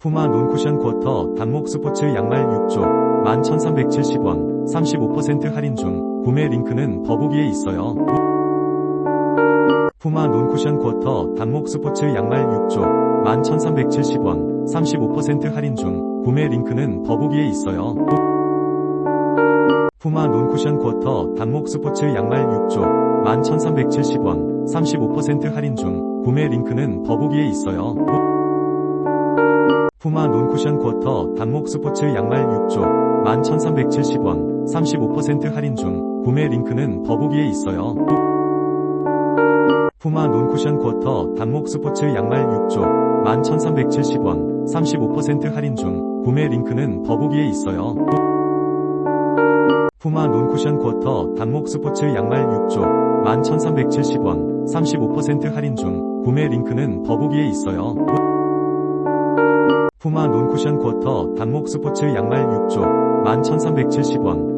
푸마 논쿠션 쿼터 단목 스포츠 양말 6조 11,370원 35% 할인 중 구매 링크는 더보기에 있어요. 푸마 논쿠션 쿼터 단목 스포츠 양말 6조 11,370원 35% 할인 중 구매 링크는 더보기에 있어요. 푸마 논쿠션 쿼터 단목 스포츠 양말 6조 11,370원 35% 할인 중 구매 링크는 더보기에 있어요. 푸마 논쿠션 쿼터 단목 스포츠 양말 6조 11,370원 35% 할인 중 구매 링크는 더보기에 있어요. 푸마 논쿠션 쿼터 단목 스포츠 양말 6조 11,370원 35% 할인 중 구매 링크는 더보기에 있어요. 푸마 논쿠션 쿼터 단목 스포츠 양말 6조 11,370원 35% 할인 중 구매 링크는 더보기에 있어요. 푸마 논쿠션 쿼터 단목 스포츠 양말 6조 11,370원